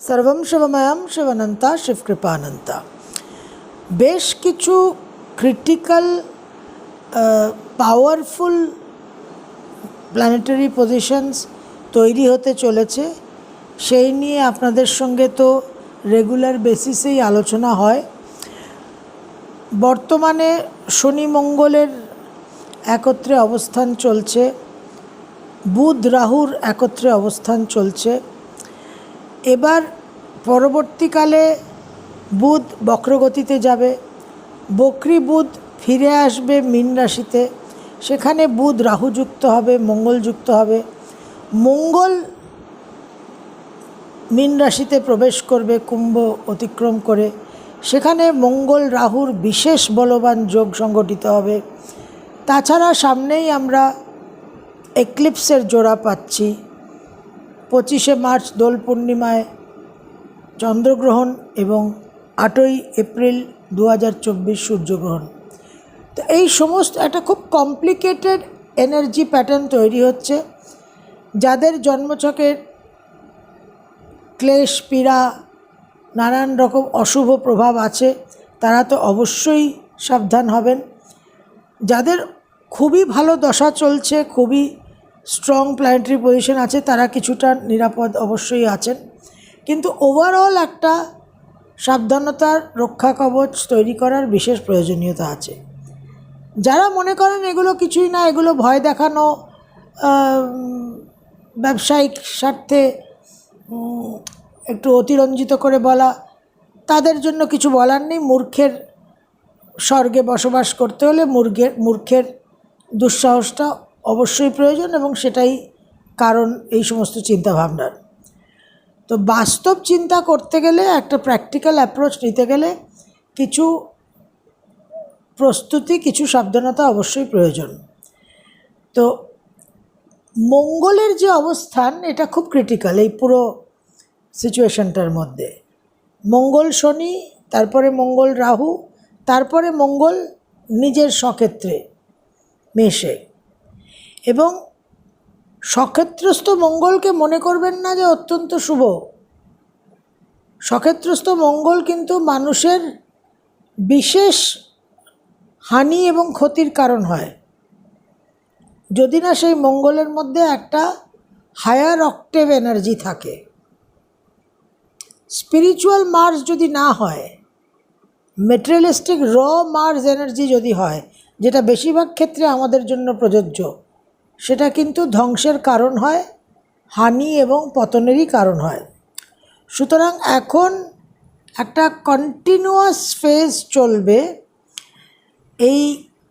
সর্বম শিবময়াম শিবনন্তা শিবকৃপানন্তা বেশ কিছু critical powerful planetary positions তৈরি হতে চলেছে। সেই নিয়ে আপনাদের সঙ্গে তো রেগুলার বেসিসেই আলোচনা হয়। বর্তমানে শনি মঙ্গলের একত্রে অবস্থান চলছে। বুধ রাহুর একত্রে অবস্থান চলছে। এবার পরবর্তীকালে বুধ বক্রগতিতে যাবে। বক্রি বুধ ফিরে আসবে মীন রাশিতে। সেখানে বুধ রাহু যুক্ত হবে, মঙ্গল যুক্ত হবে। মঙ্গল মীন রাশিতে প্রবেশ করবে, কুম্ভ অতিক্রম করে। সেখানে মঙ্গল রাহুর বিশেষ বলবান যোগ সংগঠিত হবে। তাছাড়া সামনেই আমরা এক্লিপসের জোড়া পাচ্ছি। পঁচিশে মার্চ দোল পূর্ণিমায় চন্দ্রগ্রহণ এবং আটই এপ্রিল দু হাজার চব্বিশ সূর্যগ্রহণ। তো এই সমস্ত একটা খুব কমপ্লিকেটেড এনার্জি প্যাটার্ন তৈরি হচ্ছে, যাদের জন্মছকের ক্লেশ, পীড়া, নানান রকম অশুভ প্রভাব আছে, তারা তো অবশ্যই সাবধান হবেন। যাদের খুবই ভালো দশা চলছে, খুবই স্ট্রং প্ল্যানেটারি পজিশন আছে, তারা কিছুটা নিরাপদ অবশ্যই আছেন। কিন্তু ওভারঅল একটা সাবধানতার রক্ষা কবচ তৈরি করার বিশেষ প্রয়োজনীয়তা আছে। যারা মনে করেন এগুলো কিছুই না, এগুলো ভয় দেখানো ব্যবসায়িক স্বার্থে একটু অতিরঞ্জিত করে বলা, তাদের জন্য কিছু বলার নেই। মূর্খের স্বর্গে বসবাস করতে হলে মূর্খের মূর্খের দুঃসাহসটা অবশ্যই প্রয়োজন এবং সেটাই কারণ এই সমস্ত চিন্তাভাবনার। তো বাস্তব চিন্তা করতে গেলে, একটা প্র্যাকটিক্যাল অ্যাপ্রোচ নিতে গেলে কিছু প্রস্তুতি, কিছু সাবধানতা অবশ্যই প্রয়োজন। তো মঙ্গলের যে অবস্থান, এটা খুব ক্রিটিক্যাল এই পুরো সিচুয়েশনটার মধ্যে। মঙ্গল শনি, তারপরে মঙ্গল রাহু, তারপরে মঙ্গল নিজের সক্ষেত্রে মেশে। এবং সক্ষেত্রস্থ মঙ্গলকে মনে করবেন না যে অত্যন্ত শুভ। সক্ষেত্রস্থ মঙ্গল কিন্তু মানুষের বিশেষ হানি এবং ক্ষতির কারণ হয়। যদি না সেই মঙ্গলের মধ্যে একটা হায়ার অক্টেভ এনার্জি থাকে। স্পিরিচুয়াল মার্স যদি না হয় মেটেরিয়ালিস্টিক র মার্স এনার্জি যদি হয়, যেটা বেশিরভাগ ক্ষেত্রে আমাদের জন্য প্রযোজ্য সেটা কিন্তু ধ্বংসের কারণ হয়, হানি এবং পতনেরই কারণ হয়। সুতরাং এখন একটা কন্টিনিউয়াস ফেজ চলবে। এই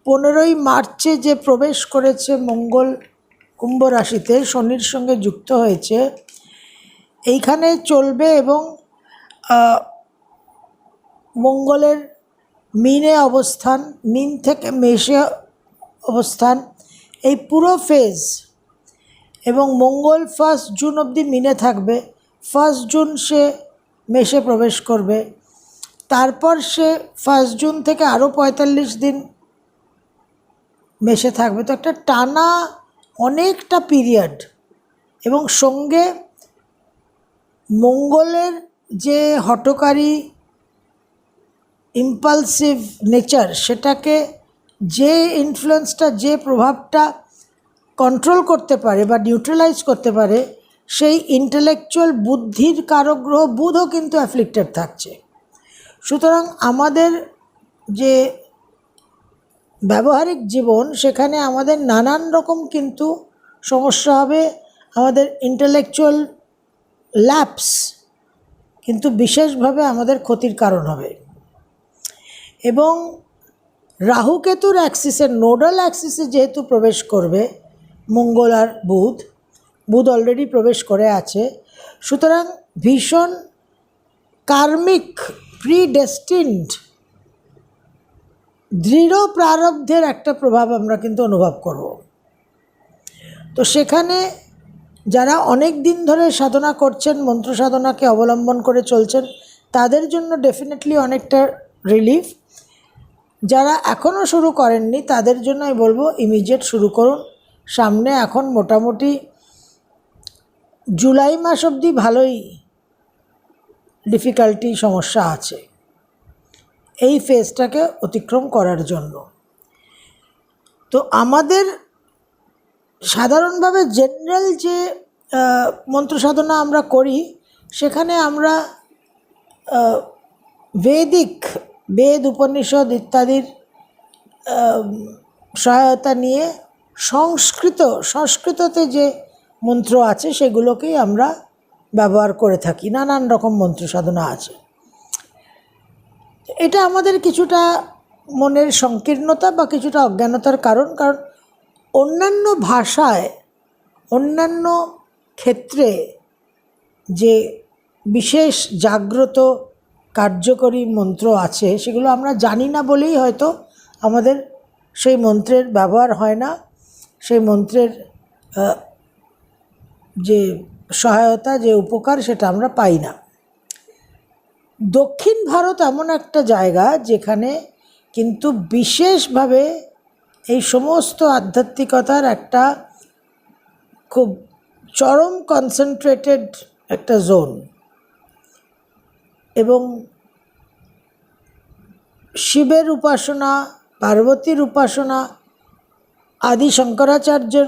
পনেরোই মার্চে যে প্রবেশ করেছে মঙ্গল কুম্ভ রাশিতে শনির সঙ্গে যুক্ত হয়েছে, এইখানে চলবে এবং মঙ্গলের মিনে অবস্থান, মিন থেকে মেষে অবস্থান এই পুরো ফেজ এবং মঙ্গল ফার্স্ট জুন অবধি মিনে থাকবে। ফার্স্ট জুন সে মেষে প্রবেশ করবে। তারপর সে ফার্স্ট জুন থেকে আরও পঁয়তাল্লিশ দিন মেশে থাকবে। তো একটা টানা অনেকটা পিরিয়ড এবং সঙ্গে মঙ্গলের যে হটকারী ইম্পালসিভ নেচার সেটাকে যে ইনফ্লুয়েন্সটা যে প্রভাবটা কন্ট্রোল করতে পারে বা নিউট্রালাইজ করতে পারে, সেই ইন্টেলেকচুয়াল বুদ্ধির কারক গ্রহ বুধও কিন্তু অ্যাফ্লিক্টেড থাকছে। সুতরাং আমাদের যে ব্যবহারিক জীবন, সেখানে আমাদের নানান রকম কিন্তু সমস্যা হবে। আমাদের ইন্টেলেকচুয়াল ল্যাপস কিন্তু বিশেষভাবে আমাদের ক্ষতির কারণ হবে। এবং রাহুকেতুর অ্যাক্সিসের নোডাল অ্যাক্সিসে যেহেতু প্রবেশ করবে, মঙ্গল আর বুধ বুধ অলরেডি প্রবেশ করে আছে, সুতরাং ভীষণ কার্মিক প্রিডেস্টিন্ড দৃঢ় প্রারব্ধের একটা প্রভাব আমরা কিন্তু অনুভব করব। তো সেখানে যারা অনেক দিন ধরে সাধনা করছেন, মন্ত্র সাধনাকে অবলম্বন করে চলছেন, তাদের জন্য ডেফিনেটলি অনেকটা রিলিফ যারা এখনও শুরু করেননি, তাদের জন্য আমি বলব ইমিডিয়েট শুরু করুন। সামনে এখন মোটামুটি জুলাই মাস অবধি ভালোই ডিফিকাল্টি সমস্যা আছে। এই ফেজটাকে অতিক্রম করার জন্য। তো আমাদের সাধারণভাবে জেনারেল যে মন্ত্র সাধনা আমরা করি, সেখানে আমরা বেদিক বেদ, উপনিষদ ইত্যাদির সহায়তা নিয়ে সংস্কৃত, সংস্কৃততে যে মন্ত্র আছে সেগুলোকেই আমরা ব্যবহার করে থাকি। নানান রকম মন্ত্র সাধনা আছে। এটা আমাদের কিছুটা মনের সংকীর্ণতা বা কিছুটা অজ্ঞানতার কারণ কারণ অন্যান্য ভাষায়, অন্যান্য ক্ষেত্রে যে বিশেষ জাগ্রত কার্যকরী মন্ত্র আছে, সেগুলো আমরা জানি না বলেই হয়তো আমাদের সেই মন্ত্রের ব্যবহার হয় না। সেই মন্ত্রের যে সহায়তা, যে উপকার সেটা আমরা পাই না। দক্ষিণ ভারত এমন একটা জায়গা যেখানে কিন্তু বিশেষভাবে এই সমস্ত আধ্যাত্মিকতার একটা খুব চরম কনসেন্ট্রেটেড একটা জোন এবং শিবের উপাসনা, পার্বতীর উপাসনা আদি শঙ্করাচার্যের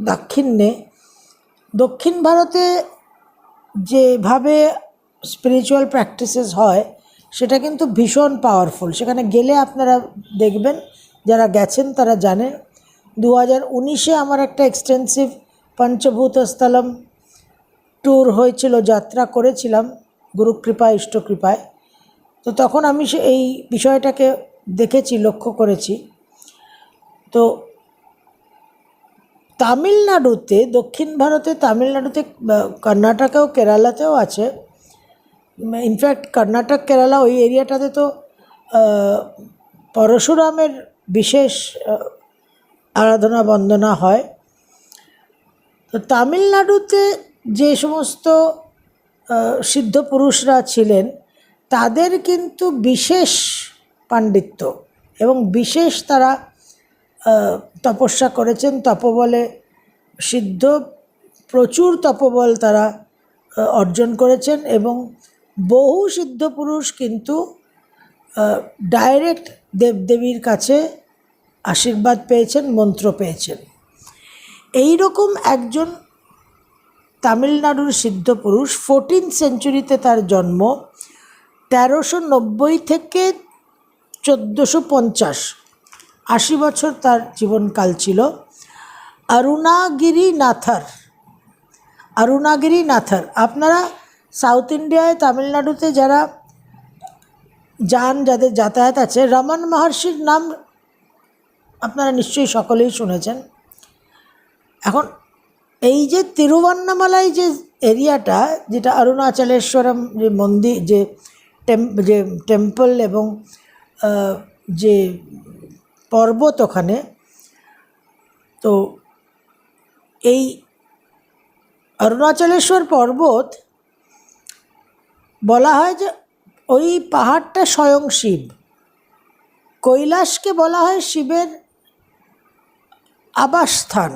দাক্ষিণ্যে দক্ষিণ ভারতে যেভাবে স্পিরিচুয়াল প্র্যাকটিসেস হয়, সেটা কিন্তু ভীষণ পাওয়ারফুল সেখানে গেলে আপনারা দেখবেন, যারা গেছেন তারা জানেন। দু হাজার উনিশে আমার একটা এক্সটেন্সিভ পঞ্চভূতস্থলম ট্যুর হয়েছিল, যাত্রা করেছিলাম। গুরুকৃপা ইষ্টকৃপায়। তো তখন আমি সে এই বিষয়টাকে দেখেছি, লক্ষ্য করেছি। তো তামিলনাড়ুতে, দক্ষিণ ভারতে, তামিলনাড়ুতে কর্ণাটকেও, কেরালাতেও আছে। ইনফ্যাক্ট কর্ণাটক, কেরালা ওই এরিয়াটাতে তো পরশুরামের বিশেষ আরাধনা বন্দনা হয়। তো তামিলনাড়ুতে যে সমস্ত সিদ্ধ পুরুষরা ছিলেন, তাদের কিন্তু বিশেষ পাণ্ডিত্য এবং বিশেষ তারা তপস্যা করেছেন। তপবলে সিদ্ধ, প্রচুর তপবল তারা অর্জন করেছেন এবং বহু সিদ্ধ পুরুষ কিন্তু ডাইরেক্ট দেবদেবীর কাছে আশীর্বাদ পেয়েছেন, মন্ত্র পেয়েছেন। এই রকম একজন তামিলনাড়ুর সিদ্ধ পুরুষ ফোরটিন সেঞ্চুরিতে তার জন্ম, তেরোশো নব্বই থেকে চোদ্দোশো পঞ্চাশ। আশি বছর তার জীবনকাল ছিল। অরুণাগিরি নাথার অরুণাগিরি নাথার আপনারা সাউথ ইন্ডিয়ায় তামিলনাড়ুতে যারা যান, যাদের যাতায়াত আছে, রমন মহর্ষির নাম আপনারা নিশ্চয়ই সকলেই শুনেছেন। এখন এই যে তিরুবন্নামালাই যে এরিয়াটা, যেটা অরুণাচলেশ্বরম যে মন্দির, যে টেম, যে টেম্পল এবং যে পর্বত ওখানে, তো এই অরুণাচলেশ্বর পর্বত বলা হয় যে ওই পাহাড়টা স্বয়ং শিব। কৈলাসকে বলা হয় শিবের আবাসস্থান।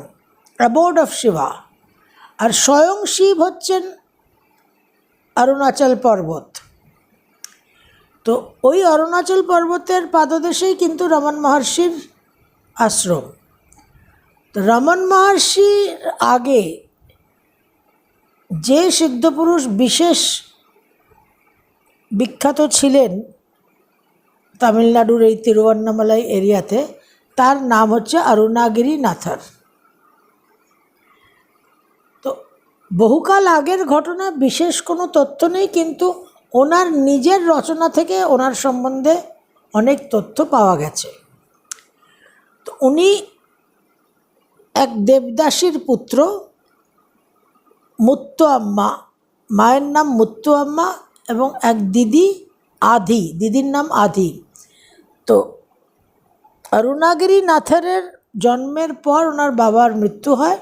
Abode of Shiva. আর স্বয়ং শিব হচ্ছেন অরুণাচল পর্বত। তো ওই অরুণাচল পর্বতের পাদদেশেই কিন্তু রমন মহর্ষির আশ্রম। তো রমন মহর্ষির আগে যে সিদ্ধপুরুষ বিশেষ বিখ্যাত ছিলেন তামিলনাড়ুর এই তিরুবন্নামালাই এরিয়াতে, তার নাম হচ্ছে অরুণাগিরি নাথার তো বহুকাল আগের ঘটনা, বিশেষ কোনো তথ্য নেই, কিন্তু ওনার নিজের রচনা থেকে ওনার সম্বন্ধে অনেক তথ্য পাওয়া গেছে। তো উনি এক দেবদাসীর পুত্র মুত্তু আম্মা মায়ের নাম মুত্তু আম্মা এবং এক দিদি আধি, দিদির নাম আধি। তো অরুণাগিরি নাথারের জন্মের পর ওনার বাবার মৃত্যু হয়।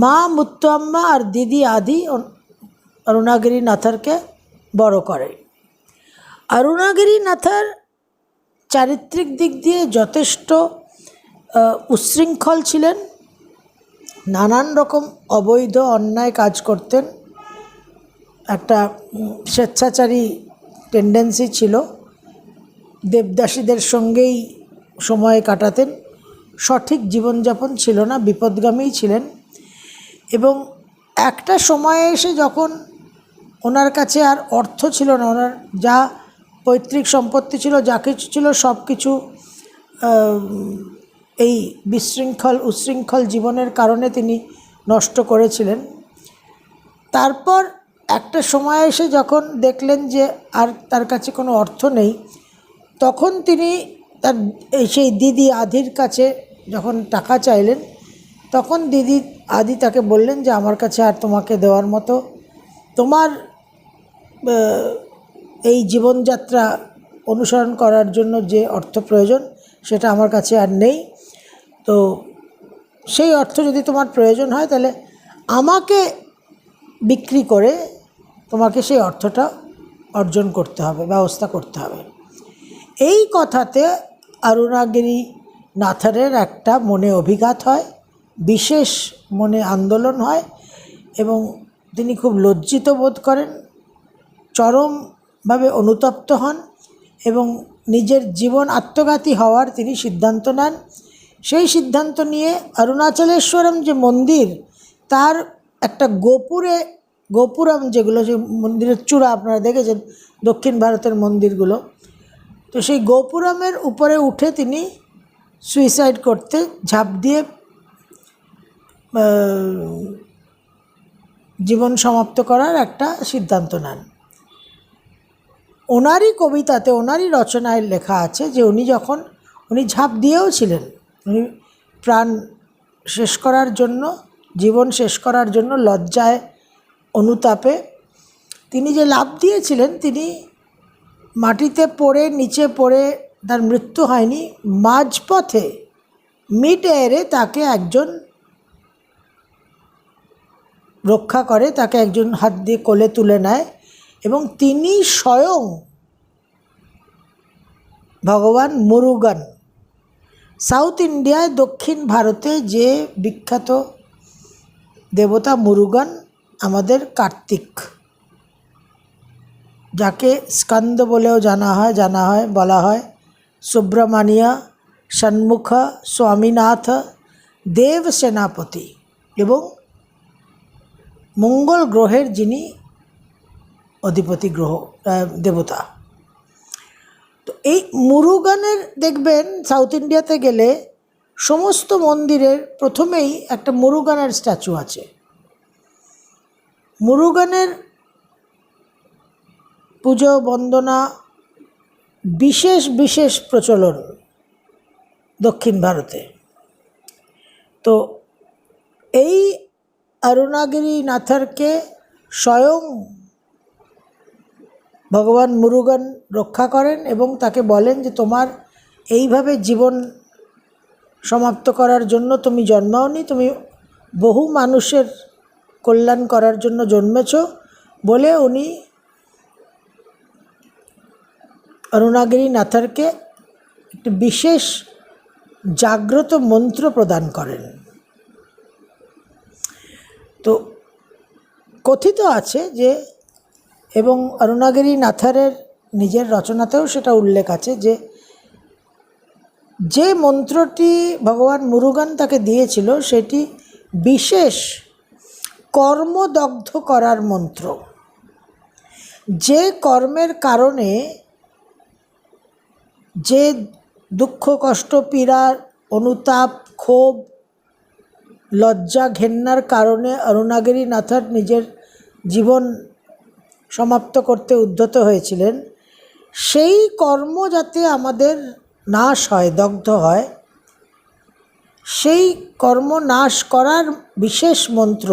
মা মুত্তু আম্মা আর দিদি আদি অরুণাগিরি নাথারকে বড় করে। অরুণাগিরি নাথার চারিত্রিক দিক দিয়ে যথেষ্ট আহ, উচ্ছৃঙ্খল ছিলেন নানান রকম অবৈধ অন্যায় কাজ করতেন একটা স্বেচ্ছাচারী টেন্ডেন্সি ছিল। দেবদাসীদের সঙ্গেই সময় কাটাতেন সঠিক জীবনযাপন ছিল না বিপদগামী ছিলেন। একটা সময়ে এসে যখন ওনার কাছে আর অর্থ ছিল না, ওনার যা পৈতৃক সম্পত্তি ছিল, যা কিছু ছিল, সব কিছু এই বিশৃঙ্খল উচ্ছৃঙ্খল জীবনের কারণে তিনি নষ্ট করেছিলেন। তারপর একটা সময় এসে যখন দেখলেন যে আর তার কাছে কোনো অর্থ নেই, তখন তিনি তার সেই দিদি আধির কাছে যখন টাকা চাইলেন তখন দিদি আদি তাকে বললেন যে, আমার কাছে আর তোমাকে দেওয়ার মতো তোমার এই জীবনযাত্রা অনুসরণ করার জন্য যে অর্থ প্রয়োজন, সেটা আমার কাছে আর নেই। তো সেই অর্থ যদি তোমার প্রয়োজন হয়, তাহলে আমাকে বিক্রি করে তোমাকে সেই অর্থটা অর্জন করতে হবে, ব্যবস্থা করতে হবে। এই কথাতে অরুণাগিরি নাথারের একটা মনে অভিঘাত হয়। বিশেষ মনে আন্দোলন হয় এবং তিনি খুব লজ্জিত বোধ করেন, চরমভাবে অনুতপ্ত হন এবং নিজের জীবন আত্মঘাতী হওয়ার তিনি সিদ্ধান্ত নেন। সেই সিদ্ধান্ত নিয়ে অরুণাচলেশ্বরম যে মন্দির, তার একটা গোপুরে, গোপুরম যেগুলো যে মন্দিরের চূড়া আপনারা দেখেছেন, দক্ষিণ ভারতের মন্দিরগুলো, তো সেই গোপুরমের উপরে উঠে তিনি সুইসাইড করতে ঝাঁপ দিয়ে জীবন সমাপ্ত করার একটা সিদ্ধান্ত নেন। ওনারই কবিতাতে, ওনারই রচনায় লেখা আছে যে উনি যখন, উনি ঝাঁপ দিয়েও ছিলেন, উনি প্রাণ শেষ করার জন্য, জীবন শেষ করার জন্য লজ্জায়, অনুতাপে তিনি যে লাভ দিয়েছিলেন, তিনি মাটিতে পড়ে, নিচে পড়ে তার মৃত্যু হয়নি, মাঝপথে মিড এয়ারে তাকে একজন রক্ষা করে, তাকে একজন হাত দিয়ে কোলে তুলে নেয় এবং তিনি স্বয়ং ভগবান মুরুগান। সাউথ ইন্ডিয়ায় দক্ষিণ ভারতে যে বিখ্যাত দেবতা মুরুগান, আমাদের কার্তিক, যাকে স্কন্দ বলেও জানা হয় জানা হয়, বলা হয়। সুব্রমণিয়া, ষণ্মুখ, স্বামীনাথ দেব সেনাপতি এবং মঙ্গল গ্রহের যিনি অধিপতি গ্রহ দেবতা। তো এই মুরুগানের দেখবেন সাউথ ইন্ডিয়াতে গেলে সমস্ত মন্দিরের প্রথমেই একটা মুরুগানের স্ট্যাচু আছে। মুরুগানের পুজো, বন্দনা, বিশেষ বিশেষ প্রচলন দক্ষিণ ভারতে। তো এই অরুণাগিরি নাথারকে স্বয়ং ভগবান মুরুগান রক্ষা করেন এবং তাকে বলেন যে তোমার এইভাবে জীবন সমাপ্ত করার জন্য তুমি জন্মাওনি, তুমি বহু মানুষের কল্যাণ করার জন্য জন্মেছ বলে উনি অরুণাগিরি নাথারকে একটি বিশেষ জাগ্রত মন্ত্র প্রদান করেন। তো কথিত আছে যে এবং অরুণাগিরি নাথারের নিজের রচনাতেও সেটা উল্লেখ আছে যে যে মন্ত্রটি ভগবান মুরুগান তাকে দিয়েছিল সেটি বিশেষ কর্মদগ্ধ করার মন্ত্র। যে কর্মের কারণে যে দুঃখ, কষ্ট পীড়ার অনুতাপ, ক্ষোভ লজ্জা ঘেন্নার কারণে অরুণাগিরি নাথার নিজের জীবন সমাপ্ত করতে উদ্যত হয়েছিলেন। সেই কর্ম যাতে আমাদের নাশ হয়, দগ্ধ হয়, সেই কর্ম নাশ করার বিশেষ মন্ত্র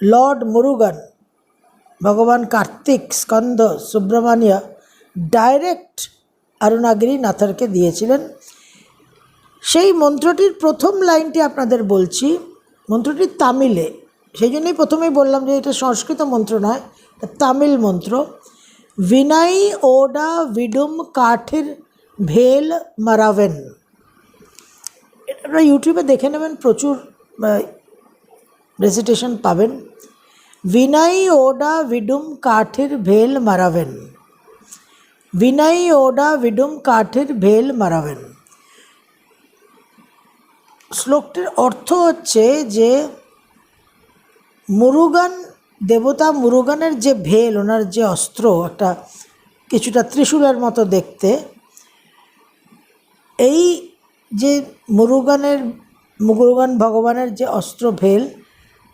লর্ড মুরুগান, ভগবান কার্তিক স্কন্দ সুব্রমণ্য ডাইরেক্ট অরুণাগিরি নাথারকে দিয়েছিলেন। সেই মন্ত্রটির প্রথম লাইনটি আপনাদের বলছি, মন্ত্রটি তামিলে। সেই জন্যই প্রথমেই বললাম যে এটা সংস্কৃত মন্ত্র নয় তামিল মন্ত্র। বিনাই ওডা ভিডুম কাঠের ভেল মারাভেন আপনারা ইউটিউবে দেখে নেবেন, প্রচুর রেসিটেশন পাবেন। বিনাই ওডা ভিডুম কাঠের ভেল মারাভেন বিনাই ওডা ভিডুম কাঠের ভেল মারাভেন শ্লোকটির অর্থ হচ্ছে যে মুরুগান, দেবতা মুরুগানের যে ভেল, ওনার যে অস্ত্র, একটা কিছুটা ত্রিশূলের মতো দেখতে, এই যে মুরুগানের, মুরুগান ভগবানের যে অস্ত্র ভেল,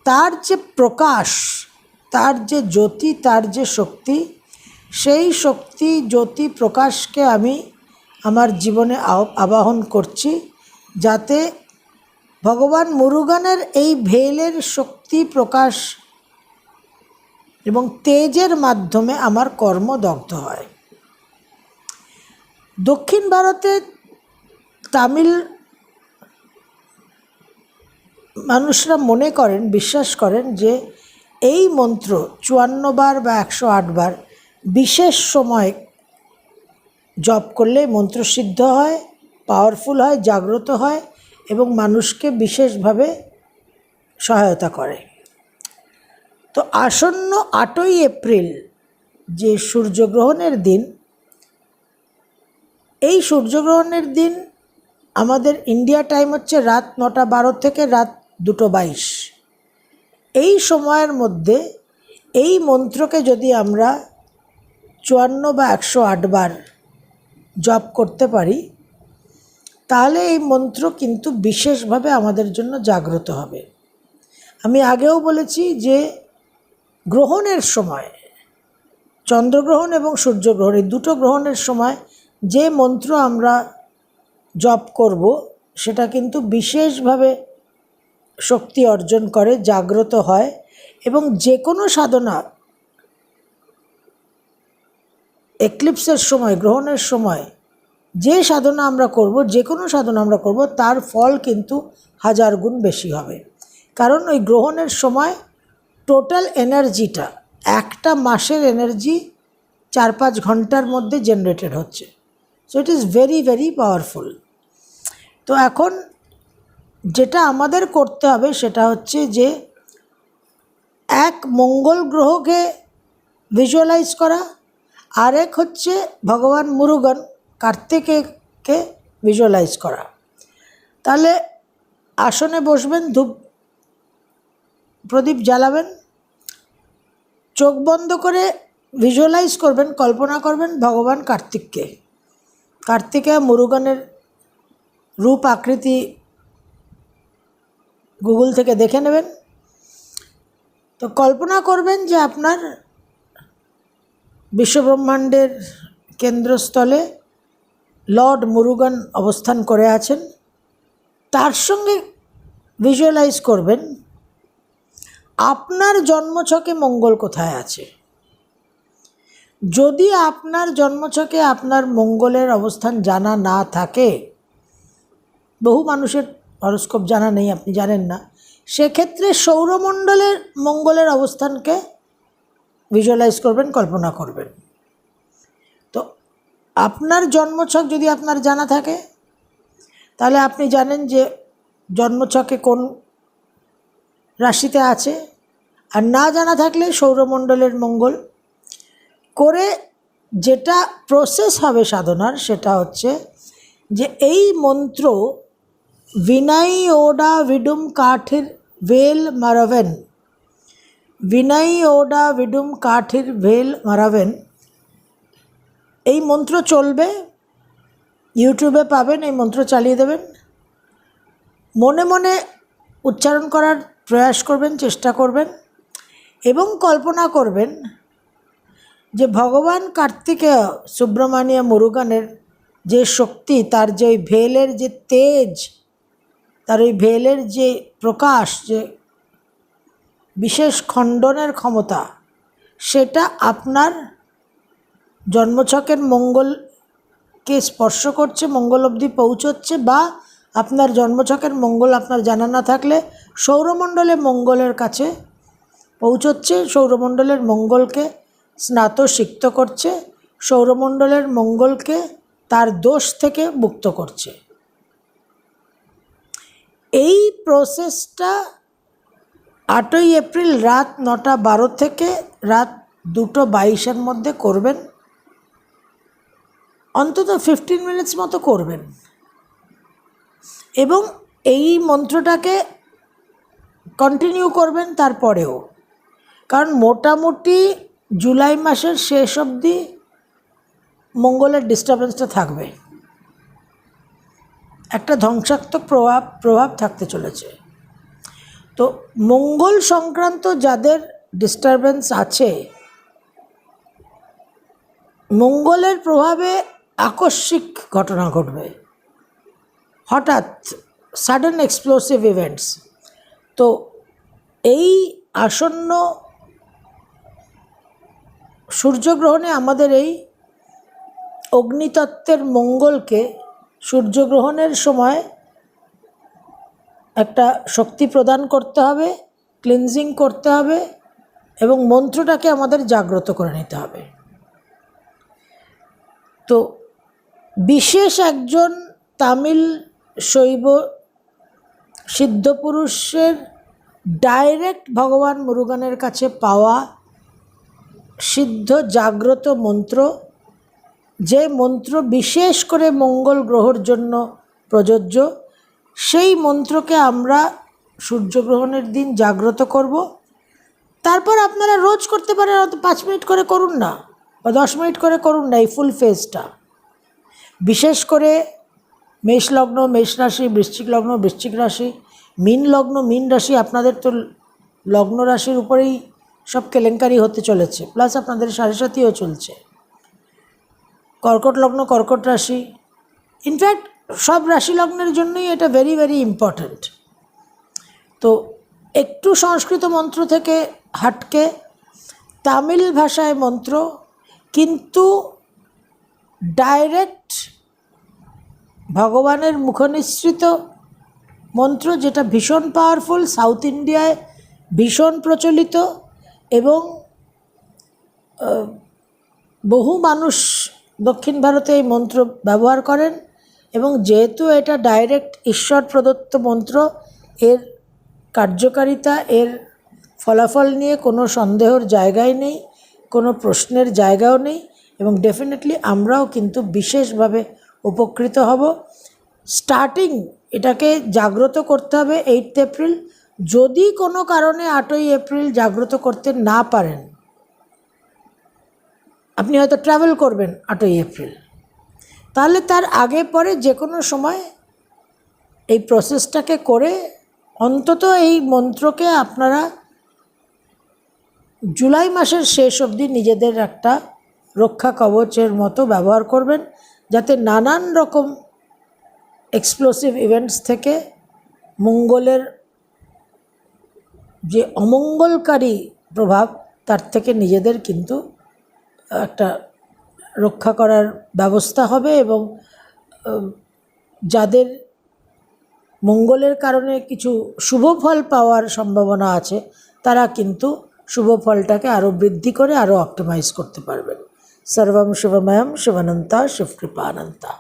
তার যে প্রকাশ, তার যে জ্যোতি, তার যে শক্তি, সেই শক্তি, জ্যোতি প্রকাশকে আমি আমার জীবনে আবাহন করছি যাতে ভগবান মুরুগানের এই ভেলের শক্তি প্রকাশ এবং তেজের মাধ্যমে আমার কর্ম দগ্ধ হয়। দক্ষিণ ভারতে তামিল মানুষরা মনে করেন, বিশ্বাস করেন যে এই মন্ত্র চুয়ান্ন বার বা একশো বার বিশেষ সময় জপ করলে মন্ত্র সিদ্ধ হয় পাওয়ারফুল হয়, জাগ্রত হয় এবং মানুষকে বিশেষভাবে সহায়তা করে। তো আসন্ন আটই এপ্রিল যে সূর্যগ্রহণের দিন, এই সূর্যগ্রহণের দিন আমাদের ইন্ডিয়া টাইম হচ্ছে রাত নটা বারো থেকে রাত দুটো বাইশ। এই সময়ের মধ্যে এই মন্ত্রকে যদি আমরা চুয়ান্ন বা একশো আটবার জপ করতে পারি তাহলে এই মন্ত্র কিন্তু বিশেষভাবে আমাদের জন্য জাগ্রত হবে। আমি আগেও বলেছি যে গ্রহণের সময়, চন্দ্রগ্রহণ এবং সূর্যগ্রহণ, এই দুটো গ্রহণের সময় যে মন্ত্র আমরা জপ করব, সেটা কিন্তু বিশেষভাবে শক্তি অর্জন করে, জাগ্রত হয় এবং যে কোনো সাধনা এক্লিপসের সময়, গ্রহণের সময় যে সাধনা আমরা করব, যে কোনো সাধনা আমরা করব, তার ফল কিন্তু হাজার গুণ বেশি হবে। কারণ ওই গ্রহণের সময় টোটাল এনার্জিটা একটা মাসের এনার্জি চার পাঁচ ঘণ্টার মধ্যে জেনারেটেড হচ্ছে। So it is very very powerful তো এখন যেটা আমাদের করতে হবে সেটা হচ্ছে যে, এক মঙ্গল গ্রহকে ভিজুয়ালাইজ করা আর এক হচ্ছে ভগবান মুরুগন। কার্তিকেয়কে ভিজুয়ালাইজ করা। তাহলে আসনে বসবেন, ধূপ, প্রদীপ জ্বালাবেন, চোখ বন্ধ করে ভিজুয়ালাইজ করবেন, কল্পনা করবেন ভগবান কার্তিককে। কার্তিকেয় মুরুগনের রূপ, আকৃতি গুগল থেকে দেখে নেবেন। তো কল্পনা করবেন যে আপনার বিশ্বব্রহ্মাণ্ডের কেন্দ্রস্থলে লর্ড মুরুগান অবস্থান করে আছেন, তার সঙ্গে ভিজুয়ালাইজ করবেন, আপনার জন্মছকে মঙ্গল কোথায় আছে? যদি আপনার জন্মছকে আপনার মঙ্গলের অবস্থান জানা না থাকে, বহু মানুষের হরস্কোপ জানা নেই, আপনি জানেন না, সেক্ষেত্রে সৌরমণ্ডলের মঙ্গলের অবস্থানকে ভিজুয়ালাইজ করবেন, কল্পনা করবেন। আপনার জন্মছক যদি আপনার জানা থাকে, তাহলে আপনি জানেন যে জন্মছকে কোন রাশিতে আছে। আর না জানা থাকলে সৌরমণ্ডলের মঙ্গল। করে যেটা প্রসেস হবে সাধনার, সেটা হচ্ছে যে এই মন্ত্র বিনাই ওডা ভিডুম কাঠির ভেল মারাভেন বিনাই ওডা ভিডুম কাঠির ভেল মারাভেন এই মন্ত্র চলবে, ইউটিউবে পাবেন, এই মন্ত্র চালিয়ে দেবেন। মনে মনে উচ্চারণ করার প্রয়াস করবেন, চেষ্টা করবেন এবং কল্পনা করবেন যে ভগবান কার্তিকেয় সুব্রমণ্য মুরুগানের যে শক্তি, তার যে ওই ভেলের যে তেজ, তার ওই ভেলের যে প্রকাশ, যে বিশেষ খণ্ডনের ক্ষমতা, সেটা আপনার জন্মছকের মঙ্গলকে স্পর্শ করছে, মঙ্গল অবধি পৌঁছচ্ছে বা আপনার জন্মছকের মঙ্গল আপনার জানা না থাকলে সৌরমণ্ডলে মঙ্গলের কাছে পৌঁছচ্ছে, সৌরমণ্ডলের মঙ্গলকে স্নাত সিক্ত করছে, সৌরমণ্ডলের মঙ্গলকে তার দোষ থেকে মুক্ত করছে। এই প্রসেসটা আটই এপ্রিল রাত নটা বারো থেকে রাত দুটো বাইশের মধ্যে করবেন। অন্তত ফিফটিন মিনিটস মতো করবেন। এবং এই মন্ত্রটাকে কন্টিনিউ করবেন তারপরেও। কারণ মোটামুটি জুলাই মাসের শেষ অবধি মঙ্গলের ডিস্টারবেন্সটা থাকবে। একটা ধ্বংসাত্মক প্রভাব প্রভাব থাকতে চলেছে। তো মঙ্গল সংক্রান্ত যাদের ডিস্টারবেন্স আছে, মঙ্গলের প্রভাবে আকস্মিক ঘটনা ঘটবে। হঠাৎ সাডেন এক্সপ্লোসিভ ইভেন্টস তো এই আসন্ন সূর্যগ্রহণে আমাদের এই অগ্নিতত্ত্বের মঙ্গলকে সূর্যগ্রহণের সময় একটা শক্তি প্রদান করতে হবে ক্লিনজিং করতে হবে এবং মন্ত্রটাকে আমাদের জাগ্রত করে নিতে হবে। তো বিশেষ একজন তামিল শৈব সিদ্ধপুরুষের ডাইরেক্ট ভগবান মুরুগানের কাছে পাওয়া সিদ্ধ জাগ্রত মন্ত্র, যে মন্ত্র বিশেষ করে মঙ্গল গ্রহর জন্য প্রযোজ্য, সেই মন্ত্রকে আমরা সূর্যগ্রহণের দিন জাগ্রত করব। তারপর আপনারা রোজ করতে পারেন, অত পাঁচ মিনিট করে করুন না বা দশ মিনিট করে করুন না এই ফুল ফেজটা। বিশেষ করে মেষ লগ্ন, মেষ রাশি, বৃশ্চিক লগ্ন, বৃশ্চিক রাশি, মীন লগ্ন, মীন রাশি আপনাদের তো লগ্ন রাশির উপরেই সব কেলেঙ্কারি হতে চলেছে প্লাস আপনাদের সাড়ে সাথীও চলছে। কর্কট লগ্ন, কর্কট রাশি ইনফ্যাক্ট সব রাশি লগ্নের জন্যই এটা ভেরি ভেরি ইম্পর্ট্যান্ট তো একটু সংস্কৃত মন্ত্র থেকে হাটকে তামিল ভাষায় মন্ত্র, কিন্তু ডাইরেক্ট ভগবানের মুখনিসৃত মন্ত্র যেটা ভীষণ পাওয়ারফুল সাউথ ইন্ডিয়ায় ভীষণ প্রচলিত এবং বহু মানুষ দক্ষিণ ভারতে এই মন্ত্র ব্যবহার করেন এবং যেহেতু এটা ডাইরেক্ট ঈশ্বর প্রদত্ত মন্ত্র, এর কার্যকারিতা, এর ফলাফল নিয়ে কোনো সন্দেহর জায়গায় নেই, কোনো প্রশ্নের জায়গাও নেই। এবং ডেফিনেটলি আমরাও কিন্তু বিশেষভাবে উপকৃত হব। স্টার্টিং এটাকে জাগ্রত করতে হবে এইট এপ্রিল যদি কোনো কারণে আটই এপ্রিল জাগ্রত করতে না পারেন, আপনি হয়তো ট্রাভেল করবেন আটই এপ্রিল তাহলে তার আগে পরে যে কোনো সময় এই প্রসেসটাকে করে অন্তত এই মন্ত্রকে আপনারা জুলাই মাসের শেষ অবধি নিজেদের একটা রক্ষা কবচের মতো ব্যবহার করবেন যাতে নানান রকম এক্সপ্লোসিভ ইভেন্টস থেকে মঙ্গলের যে অমঙ্গলকারী প্রভাব, তার থেকে নিজেদের কিন্তু একটা রক্ষা করার ব্যবস্থা হবে এবং যাদের মঙ্গলের কারণে কিছু শুভ ফল পাওয়ার সম্ভাবনা আছে, তারা কিন্তু শুভ ফলটাকে আরও বৃদ্ধি করে আরও অপটিমাইজ করতে পারবেন। সর্বম শিবময়ম শিবানন্তা শিবকৃপানন্তা